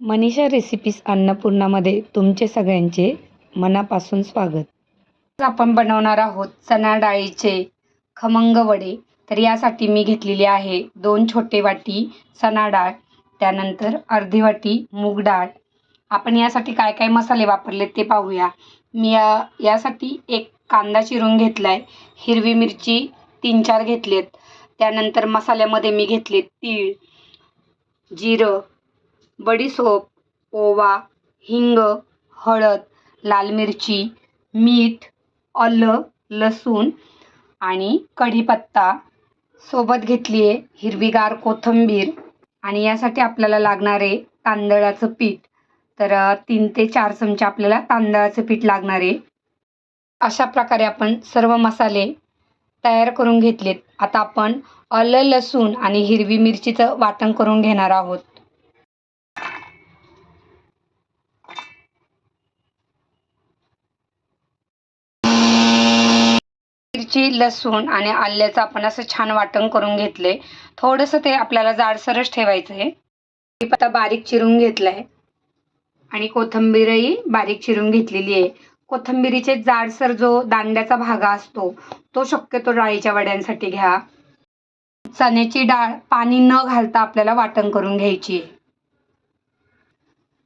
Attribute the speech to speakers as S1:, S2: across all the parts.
S1: Manisha recipes अन्नपूर्णामध्ये तुमचे सगळ्यांचे मनापासून स्वागत. आज आपण बनवणार आहोत चणा डाळीचे खमंग वडे. तर यासाठी मी घेतलेली आहे दोन छोटे वाटी चणा डाळ त्यानंतर अर्धी वाटी मूग डाळ. आपण यासाठी काय काय मसाले वापरले ते पाहूया. मी या यासाठी एक कांदा चिरून घेतला आहे हिरवी मिरची तीन चार घेतलेत. त्यानंतर मसाल्यामध्ये मी घेतले तीळ जिरं बडीसोप ओवा हिंग हळद लाल मिरची मीठ आलं लसूण आणि कढीपत्ता. सोबत घेतली आहे हिरवीगार कोथिंबीर आणि यासाठी आपल्याला लागणारे तांदळाचं पीठ. तर तीन ते चार चमचे आपल्याला तांदळाचं पीठ लागणार आहे. अशा प्रकारे आपण सर्व मसाले तयार करून घेतलेत. आता आपण आलं लसूण आणि हिरवी मिरचीचं वाटण करून घेणार आहोत. मिरची लसूण आणि आल्याचं आपण असं छान वाटण करून घेतले थोडंसं ते आपल्याला जाडसरच ठेवायचं आहे. कढीपत्ता बारीक चिरून घेतलंय. आणि कोथंबीरही बारीक चिरून घेतलेली आहे. कोथिंबिरीचे जाडसर जो दांड्याचा भागा असतो तो शक्यतो डाळीच्या वड्यांसाठी घ्या. चण्याची डाळ पाणी न घालता आपल्याला वाटण करून घ्यायची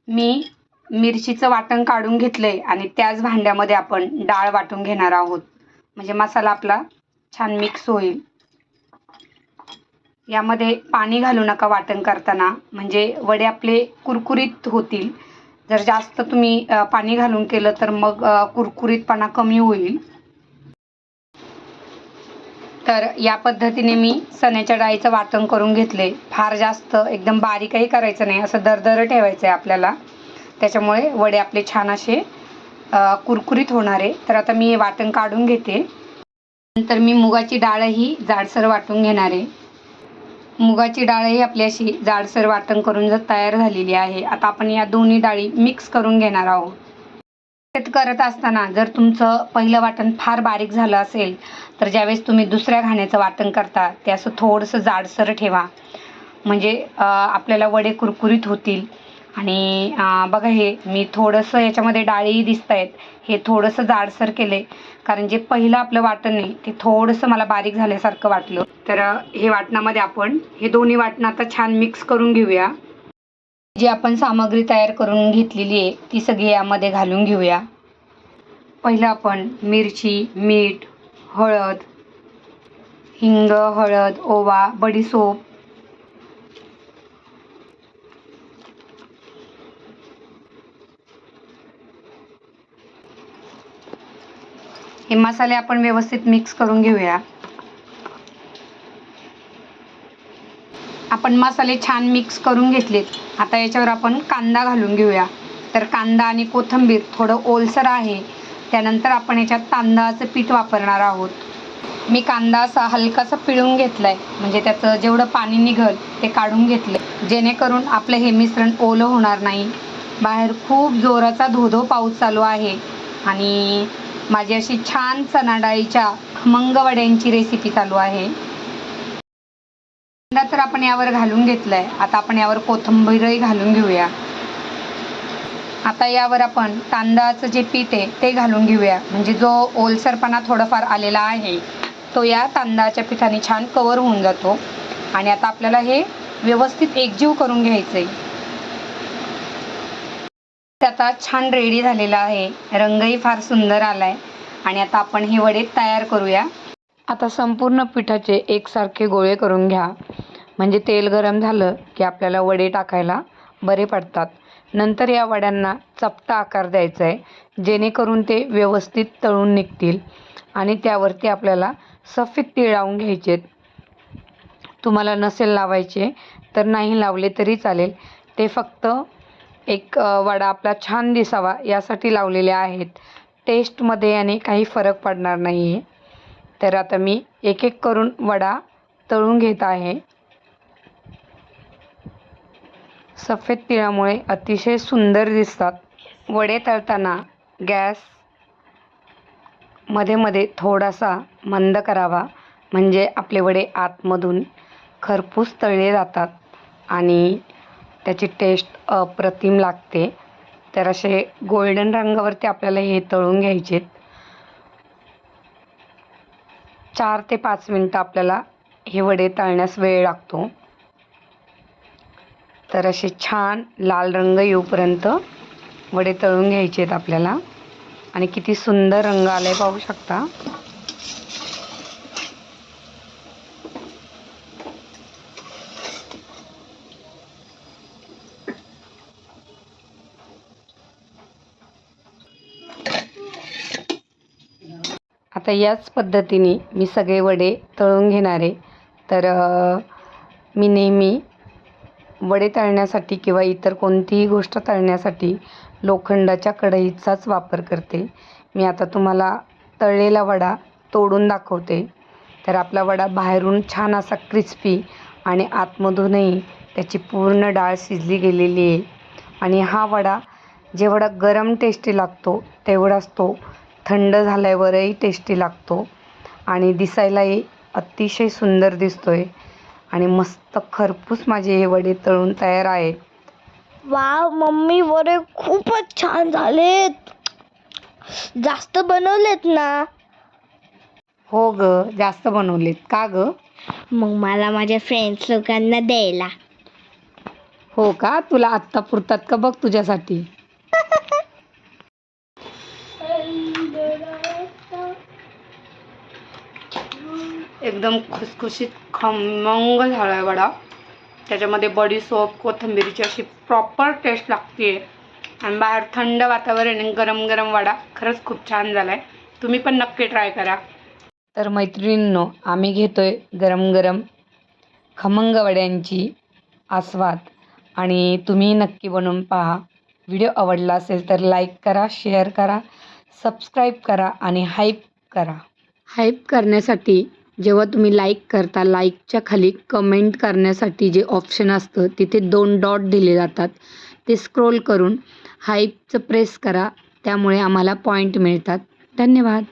S1: मी मिरचीचं वाटण काढून घेतलंय आणि त्याच भांड्यामध्ये आपण डाळ वाटून घेणार आहोत. म्हणजे मसाला आपला छान मिक्स होईल. यामध्ये पाणी घालू नका वाटण करताना. म्हणजे वडे आपले कुरकुरीत होतील. जर जास्त तुम्ही पाणी घालून केलं तर मग कुरकुरीतपणा कमी होईल. तर या पद्धतीने मी चण्याच्या डाळीचं वाटण करून घेतले. फार जास्त एकदम बारीकही करायचं नाही. असं दरदर ठेवायचं आहे आपल्याला. त्याच्यामुळे वडे आपले छान असे कुरकुरीत होणार आहे. तर आता मी हे वाटण काढून घेते. नंतर मी मुगाची डाळही जाडसर वाटून घेणार आहे. मुगाची डाळही आपली अशी जाडसर वाटण करून जर तयार झालेली आहे. आता आपण या दोन्ही डाळी मिक्स करून घेणार आहोत. शेत करत असताना जर तुमचं पहिलं वाटण फार बारीक झालं असेल तर ज्यावेळेस तुम्ही दुसऱ्या घाण्याचं वाटण करता ते असं थोडंसं जाडसर ठेवा. म्हणजे आपल्याला वडे कुरकुरीत होतील. आणि बघा हे मी थोडंसं याच्यामध्ये डाळीही दिसत आहेत हे थोडंसं जाडसर केले कारण जे पहिलं आपलं वाटण आहे ते थोडंसं मला बारीक झाल्यासारखं वाटलं. तर हे वाटणामध्ये आपण हे दोन्ही वाटणं आता छान मिक्स करून घेऊया. जी आपण सामग्री तयार करून घेतलेली आहे ती सगळी यामध्ये घालून घेऊया. पहिलं आपण मिरची मीठ हळद हिंग हळद ओवा बडीसोप हे मसाले आपण व्यवस्थित मिक्स करून घेऊया. आपण मसाले छान मिक्स करून घेतलेत. आता याच्यावर आपण कांदा घालून घेऊया. तर कांदा आणि कोथिंबीर थोडं ओलसर आहे. त्यानंतर आपण याच्यात तांदळाचं पीठ वापरणार आहोत. मी कांदा असा हलकासा पिळून घेतला आहे म्हणजे त्याचं जेवढं पाणी निघल ते काढून घेतलं जेणेकरून आपलं हे मिश्रण ओलं होणार नाही. बाहेर खूप जोराचा धोधो पाऊस चालू आहे. आणि माझी अशी छान चणाडाळीच्या खमंग वड्यांची रेसिपी चालू आहे. कांदा तर आपण यावर घालून घेतलाय. आता आपण यावर कोथिंबीरही घालून घेऊया. आता यावर आपण तांदळाचं जे पीठ आहे ते घालून घेऊया. म्हणजे जो ओलसरपणा थोडाफार आलेला आहे तो या तांदळाच्या पिठाने छान कवर होऊन जातो. आणि आता आपल्याला हे व्यवस्थित एकजीव करून घ्यायचं आहे ते आता छान रेडी झालेला आहे. रंगही फार सुंदर आलाय. आणि आता आपण हे वडे तयार करूया. आता संपूर्ण पिठाचे एकसारखे गोळे करून घ्या. म्हणजे तेल गरम झालं की आपल्याला वडे टाकायला बरे पडतात. नंतर या वड्यांना चपटा आकार द्यायचा आहे. जेणेकरून ते व्यवस्थित तळून निघतील आणि त्यावरती आपल्याला सफेद तीळ लावून घ्यायचे तुम्हाला नसेल लावायचे तर नाही लावले तरी चालेल. ते फक्त एक वडा आपला छान दिसावा यासाठी लावलेले आहेत. टेस्टमध्ये याने काही फरक पडणार नाही आहे तर आता मी एक एक करून वडा तळून घेत आहे. सफेद तिळामुळे अतिशय सुंदर दिसतात. वडे तळताना गॅसमध्ये मध्ये थोडासा मंद करावा. म्हणजे आपले वडे आतमधून खरपूस तळले जातात. आणि त्याची टेस्ट अप्रतिम लागते. तर असे गोल्डन रंगावरती आपल्याला हे तळून घ्यायचे चार ते पाच मिनटं आपल्याला हे वडे तळण्यास वेळ लागतो. तर असे छान लाल रंग येऊपर्यंत वडे तळून घ्यायचे आहेत आपल्याला. आणि किती सुंदर रंग आले पाहू शकता. आता याच पद्धतीने मी सगळे वडे तळून घेणार आहे. तर मी नेहमी वडे तळण्यासाठी किंवा इतर कोणतीही गोष्ट तळण्यासाठी लोखंडाच्या कढईचाच वापर करते. मी आता तुम्हाला तळलेला वडा तोडून दाखवते. तर आपला वडा बाहेरून छान असा क्रिस्पी आणि आतमधूनही त्याची पूर्ण डाळ शिजली गेलेली आहे. आणि हा वडा जेवढा गरम टेस्टी लागतो तेवढाच तो थंड झाल्यावरही टेस्टी लागतो. आणि दिसायलाही अतिशय सुंदर दिसतोय. आणि मस्त खरपूस माझे हे वडे तळून तयार आहेत
S2: वाव मम्मी वडे खूपच छान झालेत. जास्त बनवलेत ना?
S1: हो ग जास्त बनवलेत. का ग?
S2: मग मला माझ्या फ्रेंड्स लोकांना द्यायला.
S1: हो का? तुला आत्ता पुरतात का बघ तुझ्यासाठी? एकदम खुसखुशीत खमंग झाला आहे वडा. त्याच्यामध्ये बडी सोप कोथिंबिरीची अशी प्रॉपर टेस्ट लागते आणि बाहेर थंड वातावरण आहे गरम गरम वडा. खरंच खूप छान झाला आहे तुम्ही पण नक्की ट्राय करा. तर मैत्रिणींनो आम्ही घेतोय गरम गरम खमंग वड्यांची आस्वाद. आणि तुम्ही नक्की बनवून पहा. व्हिडिओ आवडला असेल तर लाईक करा शेअर करा सबस्क्राईब करा आणि हाईप करा. हाईप करण्यासाठी जेव्हा तुम्ही लाईक करता लाईकच्या खाली कमेंट करण्यासाठी जे ऑप्शन असतं तिथे दोन डॉट दिले जातात. ते स्क्रोल करून हाईपचं प्रेस करा त्यामुळे आम्हाला पॉईंट मिळतात. धन्यवाद.